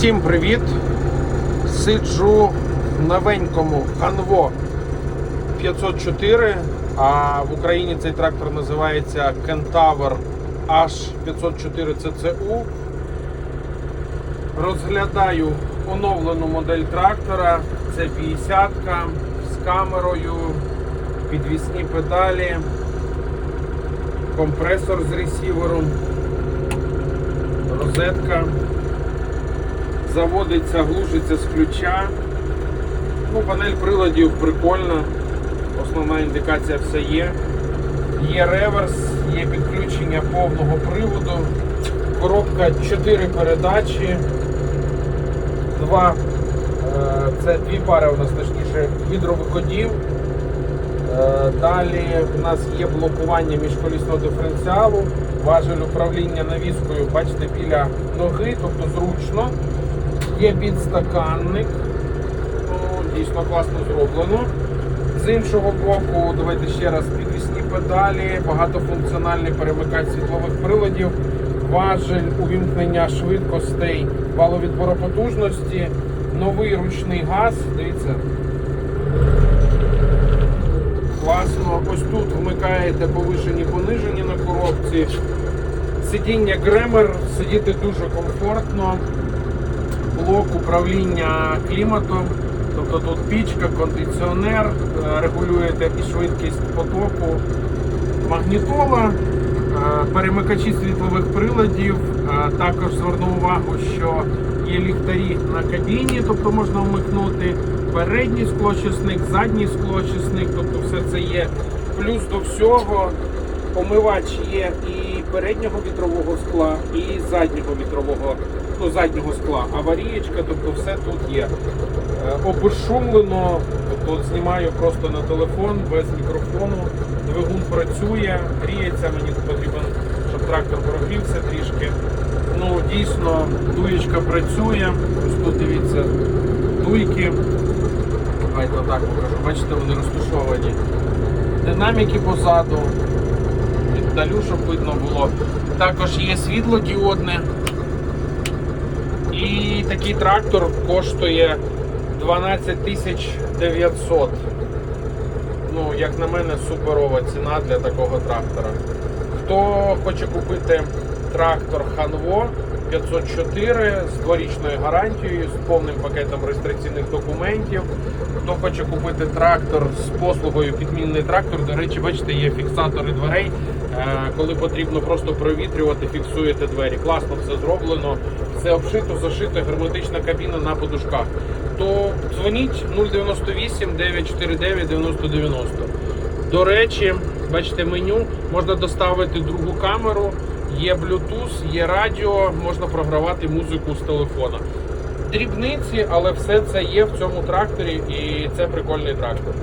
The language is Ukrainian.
Всім привіт! Сиджу в новенькому Hanwo 504, а в Україні цей трактор називається Kentaur H504 CCU. Розглядаю оновлену модель трактора. Це 50 з камерою, підвісні педалі, компресор з ресівером, розетка. Заводиться, глушиться з ключа. Ну, панель приладів прикольна. Основна індикація все є. Є реверс, є підключення повного приводу. Коробка 4 передачі. Два, е, це дві пари у нас точніше гідровиходів. Е, Далі в нас є блокування міжколісного диференціалу, важель управління навіскою, бачите, біля ноги, тобто зручно. Є підстаканник, дійсно класно зроблено. З іншого боку, давайте ще раз підвісні педалі, багатофункціональний перемикач світлових приладів, важель увімкнення швидкостей, валовідбору потужності, новий ручний газ. Дивіться, класно. Ось тут вмикаєте повишені, понижені на коробці. Сидіння Гремер, сидіти дуже комфортно блок управління кліматом. Тобто тут пічка, кондиціонер, е, регулюєте і швидкість потоку, магнітола, е, перемикачі світлових приладів. Е, Також зверну увагу, що є ліхтарі на кабіні, тобто можна вмикнути передній склочисник, задній склочисник, тобто все це є. Плюс до всього Помивач є і переднього вітрового скла, і заднього вітрового, ну заднього скла. Аварієчка, тобто все тут є. Е, Обезшумлено, тобто знімаю просто на телефон без мікрофону. Двигун працює, гріється, мені потрібен, щоб трактор прогрівся трішки. Ну, дійсно, дуєчка працює. Ось тут дивіться, дуйки. Давайте отак покажу. Бачите, вони розташовані. Динаміки позаду віддалю, щоб видно було. Також є світло діодне. І такий трактор коштує 12 тисяч 900. Ну, як на мене, суперова ціна для такого трактора. Хто хоче купити трактор Hanwo 504 з дворічною гарантією, з повним пакетом реєстраційних документів. Хто хоче купити трактор з послугою підмінний трактор, до речі, бачите, є фіксатори дверей. Е, Коли потрібно просто провітрювати, фіксуєте двері. Класно все зроблено. Все обшито, зашито, герметична кабіна на подушках. То дзвоніть 098 949 9090. До речі, бачите меню, можна доставити другу камеру, є Bluetooth, є радіо, можна програвати музику з телефона. Дрібниці, але все це є в цьому тракторі і це прикольний трактор.